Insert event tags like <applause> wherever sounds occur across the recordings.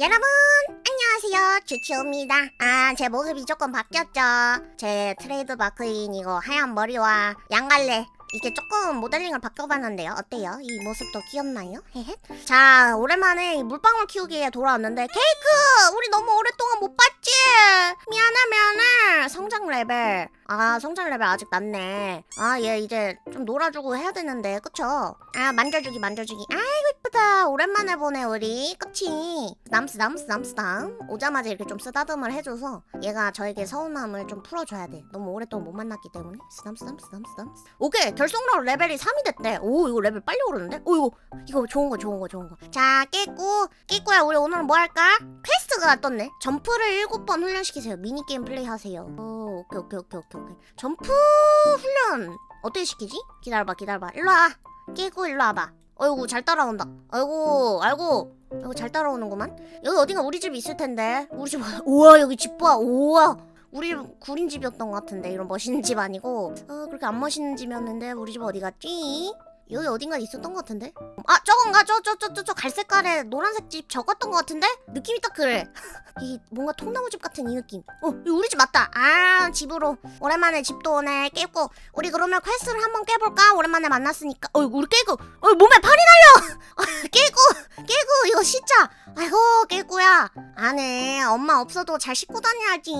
여러분 안녕하세요. 주치호입니다. 아 제 모습이 조금 바뀌었죠? 제 트레이드 마크인 이거 하얀 머리와 양갈래. 이게 조금 모델링을 바꿔봤는데요. 어때요? 이 모습도 귀엽나요? 자 오랜만에 이 물방울 키우기에 돌아왔는데 케이크! 우리 너무 오랫동안 못 봤지? 미안해 미안해 성장 레벨 아 성장 레벨 아직 낮네. 아 얘 이제 좀 놀아주고 해야 되는데 그쵸? 아 만져주기 만져주기. 아이고 이쁘다. 오랜만에 보네 우리. 그치? 남스 남스 남스 남. 오자마자 이렇게 좀 쓰다듬을 해줘서 얘가 저에게 서운함을 좀 풀어줘야 돼. 너무 오랫동안 못 만났기 때문에. 담스 오케이 결속력 레벨이 3이 됐대. 오 이거 레벨 빨리 오르는데? 오 이거 이거 좋은 거 좋은 거 좋은 거자 깨꾸 깨꾸야 우리 오늘은 뭐 할까? 퀘스트가 떴네. 점프를 7번 훈련시키세요. 미니게임 플레이하세요. 오 오케이 오케이 오케이 오케이 오케이 점프 훈련 어떻게 시키지? 기다려봐 기다려봐. 일로와. 깨꾸 일로 와봐. 어이구 잘 따라온다. 아이고 아이고. 이거 잘 따라오는구만. 여기 어딘가 우리 집 있을 텐데. 우리 집 <laughs> 우와 여기 집 봐. 우와. 우리 집 구린 집이었던 것 같은데. 이런 멋있는 집 아니고. 어 그렇게 안 멋있는 집이었는데 우리 집 어디 갔지? 여기 어딘가 있었던 것 같은데? 아 저건가 저 저 저 저 저 갈색깔의 노란색 집 적었던 것 같은데? 느낌이 딱 그래. <laughs> 이 뭔가 통나무집 같은 이 느낌. 어 우리 집 맞다. 아 집으로. 오랜만에 집도 오네. 깨고. 우리 그러면 퀘스트를 한번 깨볼까? 오랜만에 만났으니까. 어이 우리 깨고. 어 몸에 팔이 날려! <laughs> 깨고 깨구 이거 진짜 아이고 깨구야. 안에 엄마 없어도 잘 씻고 다녀야지.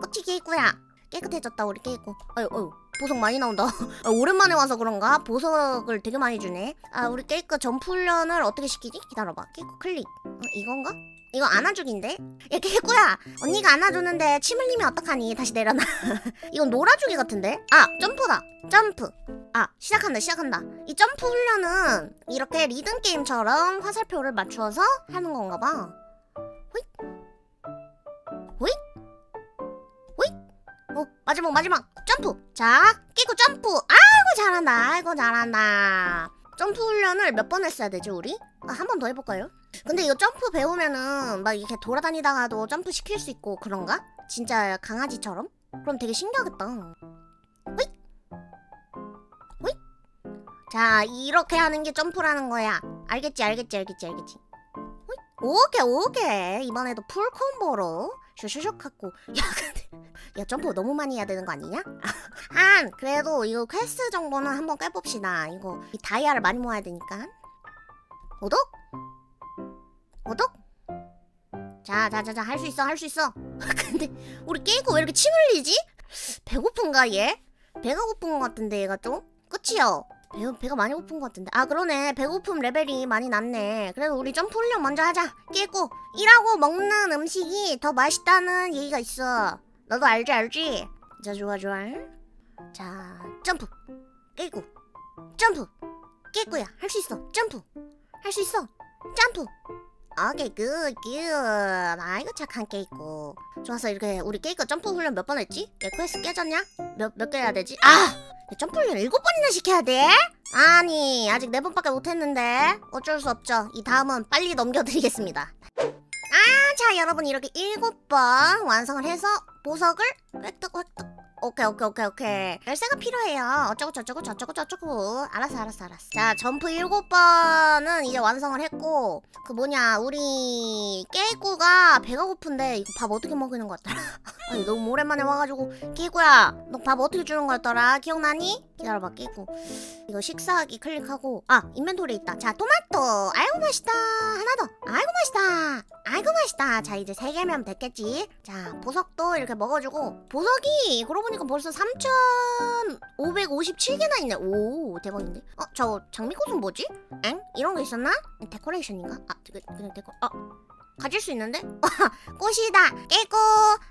그치 깨구야 깨끗해졌다 우리 깨구 아유 아유 보석 많이 나온다. <laughs> 아, 오랜만에 와서 그런가? 보석을 되게 많이 주네. 아 우리 깨구 점프 훈련을 어떻게 시키지? 기다려봐. 깨구 클릭. 어, 이건가? 이거 안아주기인데? 야 깨구야! 언니가 안아주는데 침 흘리면 어떡하니? 다시 내려놔. <laughs> 이건 놀아주기 같은데? 아 점프다. 점프. 아 시작한다 시작한다. 이 점프 훈련은 이렇게 리듬 게임처럼 화살표를 맞추어서 하는 건가 봐. 호잇. 호잇 어 마지막 마지막. 점프. 자 끼고 점프. 아이고 잘한다. 아이고 잘한다. 점프 훈련을 몇 번 했어야 되지 우리? 아, 한 번 더 해볼까요? 근데 이거 점프 배우면은 막 이렇게 돌아다니다가도 점프 시킬 수 있고 그런가? 진짜 강아지처럼? 그럼 되게 신기하겠다. 호잇! 호잇! 자 이렇게 하는 게 점프라는 거야. 알겠지 알겠지 알겠지 알겠지. 호잇. 오케이 오케이. 이번에도 풀 콤보로 슈슈슉 하고. <laughs> 야 근데 야 점프 너무 많이 해야 되는 거 아니냐? 한 그래도 이거 퀘스트 정도는 한번 깨봅시다 이거 이 다이아를 많이 모아야 되니까 오독 오독 자자자자 할 수 있어 할 수 있어 <laughs> 근데 우리 깨고 왜 이렇게 침 흘리지? 배고픈가 얘? 배가 고픈 것 같은데 얘가 좀? 그치요? 배, 배가 많이 고픈 것 같은데 아 그러네 배고픔 레벨이 많이 낮네 그래도 우리 점프 훈련 먼저 하자 깨고 일하고 먹는 음식이 더 맛있다는 얘기가 있어 너도 알지 알지? 자 좋아 좋아. 자 점프. 깨고. 점프. 깨고야. 할 수 있어. 점프. 할 수 있어. 점프. 오케이 굿굿 아이고 착한 깨고. 좋았어. 이렇게 우리 깨고 점프 훈련 몇 번 했지? 내 퀘스트 깨졌냐? 몇 몇 개 해야 되지? 아! 점프 훈련 일곱 번이나 시켜야 돼? 아니 아직 네 번밖에 못했는데. 어쩔 수 없죠. 이 다음은 빨리 넘겨드리겠습니다. 아, 자 여러분 이렇게 일곱 번 완성을 해서 보석을 획득 획득 오케이 오케이 오케이 오케이. 열쇠가 필요해요. 어쩌고 저쩌고 저쩌고 저쩌고. 알았어 알았어 알았어. 자 점프 일곱 번은 이제 완성을 했고 그 뭐냐 우리 깨꾸가 배가 고픈데 이거 밥 어떻게 먹이는 것 같더라? <laughs> 아니 너무 오랜만에 와가지고. 깨꾸야 너 밥 어떻게 주는 거였더라? 기억나니? 기다려봐 깨꾸 이거 식사하기 클릭하고. 아 인벤토리 있다. 자 토마토. 아이고 맛있다. 하나 더. 아이고 맛있다. 아이고 맛있다. 자 이제 세 개면 됐겠지? 자 보석도 이렇게 먹어주고. 보석이 그러고 보니까 벌써 3,557개나 있네 오 대박인데 어 저 장미꽃은 뭐지? 엥? 이런 거 있었나? 데코레이션인가? 아 그, 그냥 데코 어 가질 수 있는데? <laughs> 꽃이다 깨고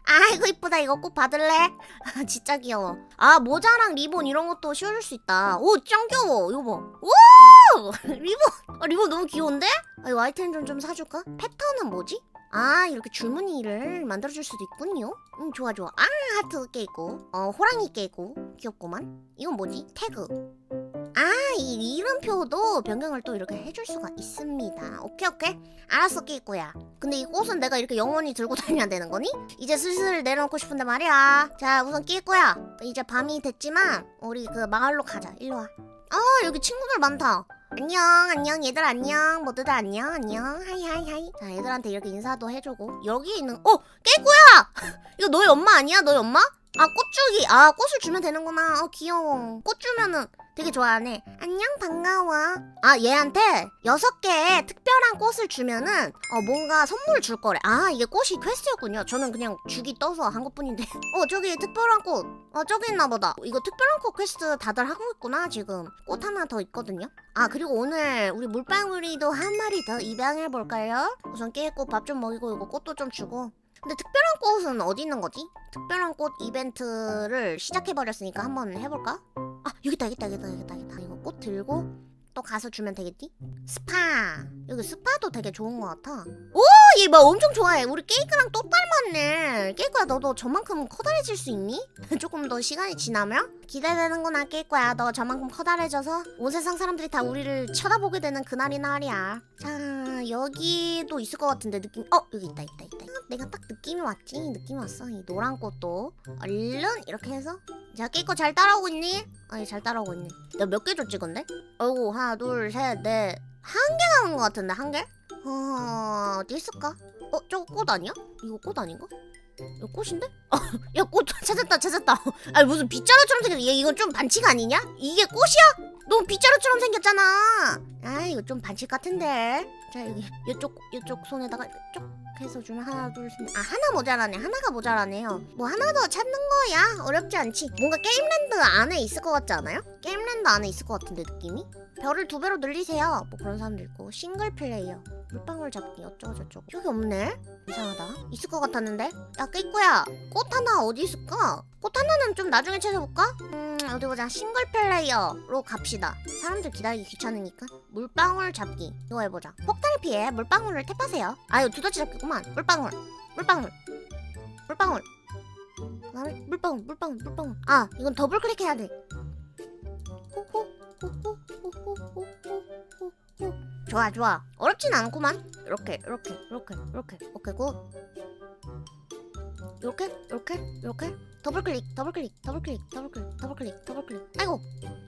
아이고 이쁘다 이거 꽃 받을래? <laughs> 진짜 귀여워 아 모자랑 리본 이런 것도 씌워줄 수 있다 오짱 귀여워 이거 봐오 <laughs> 리본 아, 리본 너무 귀여운데? 아, 이거 아이템 좀, 좀 사줄까? 패턴은 뭐지? 아 이렇게 줄무늬를 만들어줄 수도 있군요. 음 좋아 좋아. 아 하트 깨고. 어 호랑이 깨고. 귀엽구만. 이건 뭐지? 태그. 아이 이름표도 변경을 또 이렇게 해줄 수가 있습니다. 오케이 오케이. 알았어 깨고야. 근데 이 꽃은 내가 이렇게 영원히 들고 <laughs> 다녀야 되는 거니? 이제 슬슬 내려놓고 싶은데 말이야. 자 우선 깨고야. 이제 밤이 됐지만 우리 그 마을로 가자. 일로 와. 아 여기 친구들 많다 안녕 안녕 얘들 안녕 모두들 안녕 안녕. 하이 하이 하이. 자 얘들한테 이렇게 인사도 해주고. 여기 있는 어 깨꾸야! <laughs> 이거 너희 엄마 아니야? 너희 엄마? 아 꽃주기. 아 꽃을 주면 되는구나. 어 귀여워. 꽃 주면은 되게 좋아하네. 안녕 반가워. 아 얘한테 여섯 개의 특별한 꽃을 주면은 어 뭔가 선물 줄 거래. 아 이게 꽃이 퀘스트였군요. 저는 그냥 주기 떠서 한 것뿐인데. <laughs> 어 저기 특별한 꽃 어 저기 있나 보다. 이거 특별한 꽃 퀘스트 다들 하고 있구나 지금. 꽃 하나 더 있거든요. 아 그리고 오늘 우리 물방울이도 한 마리 더 입양해 볼까요? 우선 깨꽃 밥좀 먹이고 이거 꽃도 좀 주고. 근데 특별한 꽃은 어디 있는 거지? 특별한 꽃 이벤트를 시작해 버렸으니까 한번 해볼까? 아 여기 있다 여기 있다 여기 있다 여기 있다 이거 꽃 들고 또 가서 주면 되겠지? 스파! 여기 스파도 되게 좋은 것 같아. 오얘 뭐 엄청 좋아해. 우리 케이크랑 또 닮았네. 케이크야 너도 저만큼 커다래질 수 있니? <laughs> 조금 더 시간이 지나면? 기대되는구나 케이크야. 너 저만큼 커다래져서 온 세상 사람들이 다 우리를 쳐다보게 되는 그날이 날이야. 자 여기도 있을 것 같은데 느낌 어 여기 있다 있다 있다 아, 내가 딱 느낌이 왔지 느낌이 왔어 이 노란 꽃도 얼른 이렇게 해서 자 케이크 잘 따라오고 있니? 아니 잘 따라오고 있네 내가 몇개 줬지 근데? 어이구 하나 둘 셋 넷 한 개 남은 것 같은데 한 개? 어 어디 있을까? 어 저거 꽃 아니야? 이거 꽃 아닌가? 이거 꽃인데? <laughs> 야 꽃 <laughs> 찾았다 찾았다 아니 무슨 빗자루처럼 생겼 얘 이건 좀 반칙 아니냐? 이게 꽃이야? 너무 빗자루처럼 생겼잖아 아 이거 좀 반칙 같은데 자 여기 이쪽 이쪽 손에다가 쭉 해서 주면 하나 둘셋아 하나 모자라네. 하나가 모자라네요. 뭐 하나 더 찾는 거야? 어렵지 않지? 뭔가 게임랜드 안에 있을 것 같지 않아요? 게임랜드 안에 있을 것 같은데 느낌이? 별을 두 배로 늘리세요. 뭐 그런 사람도 있고. 싱글 플레이어. 물방울 잡기 어쩌고 저쩌고. 여기 없네? 이상하다. 있을 것 같았는데? 야 깨꾸야. 꽃 하나 어디 있을까? 꽃 하나는 좀 나중에 찾아볼까? 음 어디 보자. 싱글 플레이어로 갑시다. 사람들 기다리기 귀찮으니까. 물방울 잡기. 이거 해보자. 폭탄을 피해. 물방울을 탭하세요. 아유 두더지 잡기구만. 물방울. 물방울. 물방울. 그다음에 물방울 물방울 물방울. 아 이건 더블 클릭해야 돼. 호호 호호 좋아 좋아. 어렵진 않구만. 이렇게 이렇게 이렇게 이렇게. 오케이 굿. 이렇게 이렇게 이렇게. 더블 클릭 더블 클릭 더블 클릭 더블 클릭 더블 클릭 더블 클릭. 아이고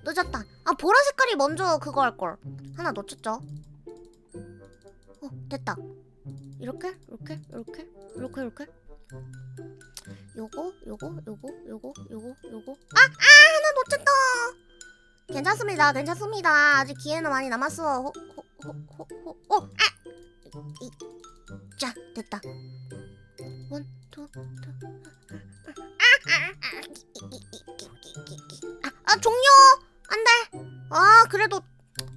늦었다. 아 보라 색깔이 먼저 그거 할걸. 하나 놓쳤죠? 어 됐다. 이렇게 이렇게 이렇게 이렇게 이렇게. 요거 요거 요거 요거 요거 요거. 아! 아! 하나 놓쳤다 괜찮습니다 괜찮습니다 아직 기회는 많이 남았어 호, 호, 호, 호, 호. 어! 아! 이, 자 됐다 원, 투, 투. 아, 아, 아, 이, 이, 이. 아, 아 종료 그래도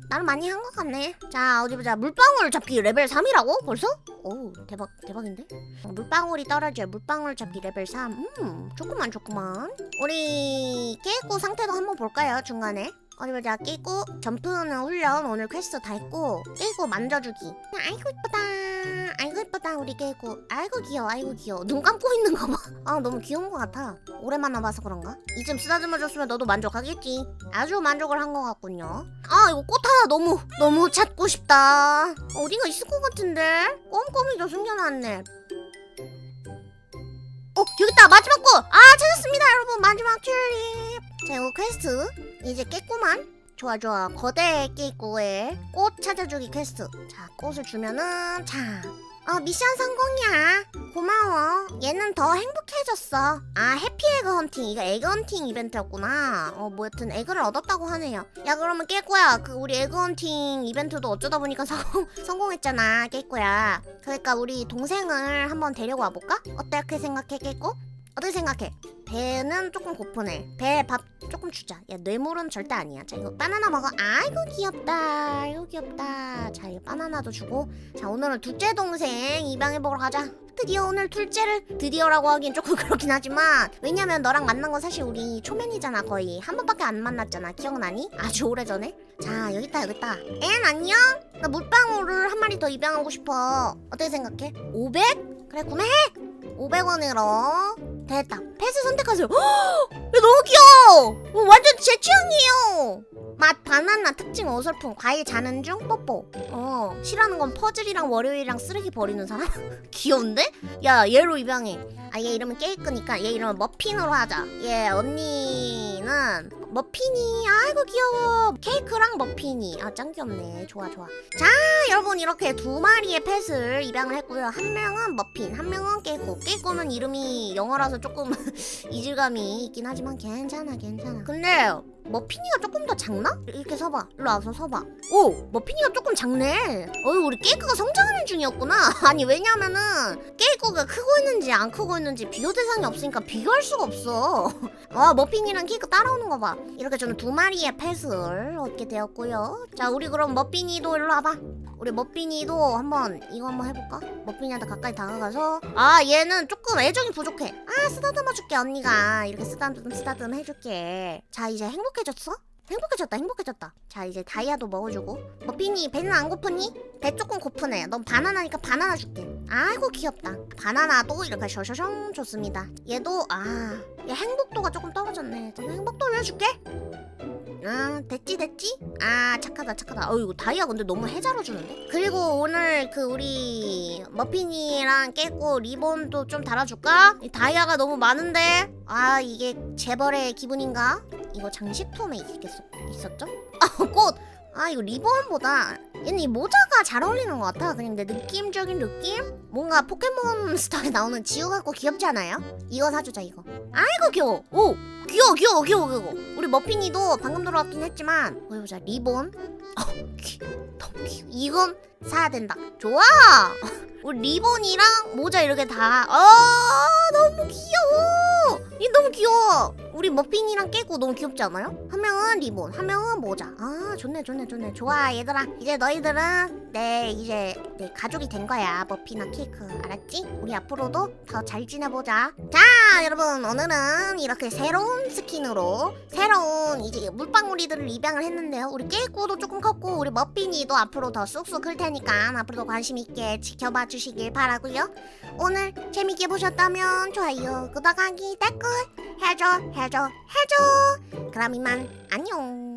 나름 많이 한 것 같네 자 어디 보자 물방울 잡기 레벨 3이라고 벌써? 오 대박 대박인데 어, 물방울이 떨어져 물방울 잡기 레벨 3음 좋구만 좋구만 우리 깨고 상태도 한번 볼까요 중간에 어디 보자 깨고 점프는 훈련 오늘 퀘스트 다 했고 깨고 만져주기. 아이고 이쁘다. 아이고 이쁘다 우리 깨고. 아이고 귀여워 아이고 귀여워. 눈 감고 있는 거봐아 <laughs> 너무 귀여운 것 같아. 오랜만에 봐서 그런가? 이쯤 쓰다듬어 줬으면 너도 만족하겠지. 아주 만족을 한 것 같군요. 아 이거 꽃 하나 너무 너무 찾고 싶다. 어디가 있을 것 같은데? 꼼꼼히 좀 숨겨놨네. 어 여기 있다. 마지막 꽃아 찾았습니다 여러분. 마지막 튤립. 자 이거 퀘스트 이제 깼구만 좋아 좋아 거대 깨꾸의 꽃 찾아주기 퀘스트 자 꽃을 주면은 자 어, 미션 성공이야. 고마워. 얘는 더 행복해졌어. 아, 해피 에그 헌팅. 이거 에그 헌팅 이벤트였구나. 어, 뭐 여튼 에그를 얻었다고 하네요. 야, 그러면 깨꼬야. 그 우리 에그 헌팅 이벤트도 어쩌다 보니까 <laughs> 성공, 성공했잖아, 깨꼬야. 그러니까 우리 동생을 한번 데리고 와볼까? 어떻게 생각해, 깨꼬? 어떻게 생각해? 배는 조금 고프네. 배에 밥 조금 주자. 야, 뇌물은 절대 아니야. 자, 이거 바나나 먹어. 아이고, 귀엽다. 아이고, 귀엽다. 자, 이거 바나나도 주고. 자, 오늘은 둘째 동생 입양해 보러 가자. 드디어 오늘 둘째를 드디어라고 하긴 조금 <laughs> 그렇긴 하지만 왜냐면 너랑 만난 건 사실 우리 초면이잖아 거의 한 번밖에 안 만났잖아 기억나니? 아주 오래전에 자 여기 있다 여기 있다 앤 안녕? 나 물방울을 한 마리 더 입양하고 싶어 어떻게 생각해? 500? 그래 구매해 500원으로 됐다. 패스 선택하세요. 헉! 야, 너무 귀여워! 어, 완전 제 취향이에요. 맛 바나나 특징 어설픔 과일 자는 중 뽀뽀. 어 싫어하는 건 퍼즐이랑 월요일이랑 쓰레기 버리는 사람? <laughs> 귀여운데? 야 얘로 입양해. 아 얘 이름은 케이크니까 얘 이름은 머핀으로 하자. 얘 언니 저희는 머핀이 아이고 귀여워. 케이크랑 머핀이. 아 짱 귀엽네. 좋아 좋아. 자 여러분 이렇게 두 마리의 펫을 입양을 했고요. 한 명은 머핀 한 명은 깨꼬 깨꼬는 이름이 영어라서 조금 <laughs> 이질감이 있긴 하지만 괜찮아 괜찮아. 근데 머핀이가 조금 더 작나? 이렇게 서봐. 일로 와서 서봐. 오 머핀이가 조금 작네. 어이 우리 케이크가 성장하는 중이었구나. <laughs> 아니 왜냐면은 케이크가 크고 있는지 안 크고 있는지 비교 대상이 없으니까 비교할 수가 없어. 와 <laughs> 머핀이랑 케이크 따라오는 거 봐. 이렇게 저는 두 마리의 펫을 얻게 되었고요. 자 우리 그럼 머핀이도 일로 와봐. 우리 머핀이도 한번 이거 한번 해볼까? 머핀이한테 가까이 다가가서 아 얘는 조금 애정이 부족해. 아 쓰다듬어 줄게 언니가 이렇게 쓰다듬 쓰다듬 해줄게. 자 이제 행복해졌어? 행복해졌다 행복해졌다 자 이제 다이아도 먹어주고 머핀이 배는 안 고프니? 배 조금 고프네 넌 바나나니까 바나나 줄게 아이고 귀엽다 바나나도 이렇게 셔셔숑 좋습니다 얘도 아얘 행복도가 조금 떨어졌네 좀 행복도 올려줄게 아 됐지 됐지? 아 착하다 착하다 어 이거 다이아 근데 너무 해자로 주는데? 그리고 오늘 그 우리 머핀이랑 깨고 리본도 좀 달아줄까? 이 다이아가 너무 많은데 아 이게 재벌의 기분인가? 이거 장식품에 있겠어, 있었죠? 아 꽃! 아 이거 리본보다 얘는 이 모자가 잘 어울리는 것 같아. 그냥 내 느낌적인 느낌? 뭔가 포켓몬스터에 <laughs> 나오는 지우 같고 귀엽지 않아요? 이거 사주자 이거. 아이고 귀여워! 오! 귀여워 귀여워 귀여워 귀여워! 우리 머핀이도 방금 들어왔긴 했지만 어디 보자 리본. 어, 귀, 너무 귀여워. 이건 사야 된다. 좋아! <laughs> 우리 리본이랑 모자 이렇게 다. 아, 너무 귀여워! 이 너무 귀여워 우리 머핀이랑 깨고 너무 귀엽지 않아요? 한 명은 리본 한 명은 모자. 아 좋네 좋네 좋네. 좋아 얘들아. 이제 너희들은 내 이제 내 가족이 된 거야 머핀이랑 케이크. 알았지? 우리 앞으로도 더 잘 지내보자. 자 여러분 오늘은 이렇게 새로운 스킨으로 새로운 이제 물방울이들을 입양을 했는데요. 우리 깨꾸도 조금 컸고 우리 머핀이도 앞으로 더 쑥쑥 클 테니까 앞으로도 관심 있게 지켜봐 주시길 바라고요. 오늘 재밌게 보셨다면 좋아요 구독하기 댓글 해줘 해줘 해줘. 그럼 이만 안녕